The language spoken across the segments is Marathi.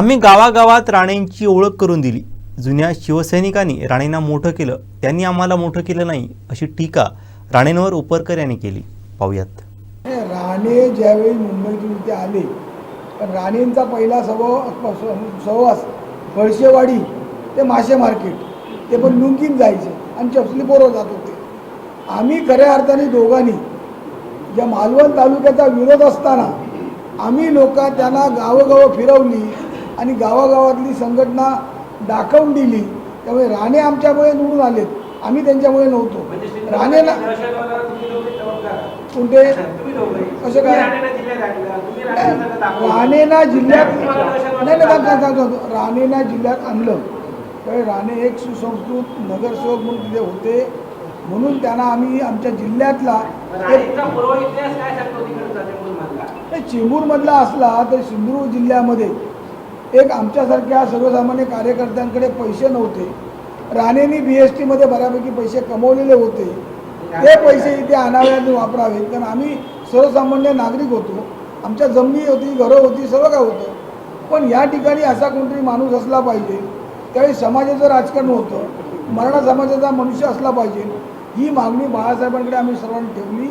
आम्ही गावागावात राणेंची ओळख करून दिली. जुन्या शिवसैनिकांनी राणेंना मोठं केलं. त्यांनी आम्हाला मोठं केलं नाही अशी टीका राणेंवर उपरकर यांनी केली. पाहूयात. हे राणे ज्यावेळी मुंबईतून इथे आले पण राणेंचा पहिला सव सहवास कळशेवाडी ते मासे मार्केट ते पण लुंगीन जायचे आणि चपसलीपोरवर जात होते. आम्ही खऱ्या अर्थाने दोघांनी ज्या मालवण तालुक्याचा विरोध असताना आम्ही लोक त्यांना गावोगावं फिरवली आणि गावागावातली संघटना दाखवून दिली. त्यामुळे राणे आमच्यामुळे निवडून आलेत. आम्ही त्यांच्यामुळे नव्हतो. राणेला कोणते? कसं काय? राणेना जिल्ह्यात नाही नाही थांब. राणेना जिल्ह्यात आणलं. त्यावेळी राणे एक सुसंस्कृत नगरसेवक म्हणून तिथे होते. म्हणून त्यांना आम्ही आमच्या जिल्ह्यातला चिमूरमधला असला तर सिंधुदुर्ग जिल्ह्यामध्ये एक आमच्यासारख्या सर्वसामान्य कार्यकर्त्यांकडे पैसे नव्हते. राणेंनी बी एस टीमध्ये बऱ्यापैकी पैसे कमवलेले होते. ते पैसे इथे आणावे आणि वापरावेत. कारण आम्ही सर्वसामान्य नागरिक होतो. आमच्या जमिनी होती घरं होती सर्व काय होतं. पण या ठिकाणी असा कोणतरी माणूस असला पाहिजे. त्यावेळी समाजाचं राजकारण होतं. मराठा समाजाचा मनुष्य असला पाहिजे. ही मागणी बाळासाहेबांकडे आम्ही सर्वांनी ठेवली.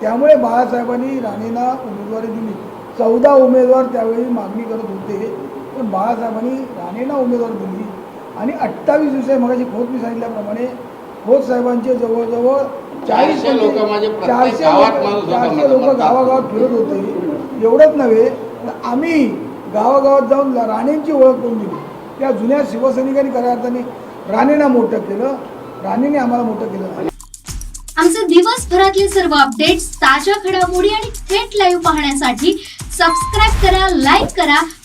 त्यामुळे बाळासाहेबांनी राणेंना उमेदवारी दिली. चौदा उमेदवार त्यावेळी मागणी करत होते. पण बाळासाहेबांनी राणेंना उमेदवारी दिली. आणि अठ्ठावीस दिवसांनी मगाशी खोत मी सांगितल्याप्रमाणे खोत साहेबांचे जवळजवळ चाळीस चारशे लोकं प्रत्येक चारशे गावात लोक माणूस होता चारशे लोक. गावागावात फिरत होते. एवढंच नव्हे तर आम्ही गावागावात जाऊन राणेंची ओळख करून दिली. त्या जुन्या शिवसैनिकांनी खऱ्या अर्थाने राणेंना मोठं केलं. राणेने आम्हाला मोठं केलं आमचे दिवसभरातले सर्व अपडेट्स ताज्या घडामोडी आणि थेट लाईव्ह पाहण्यासाठी सबस्क्राईब करा लाईक करा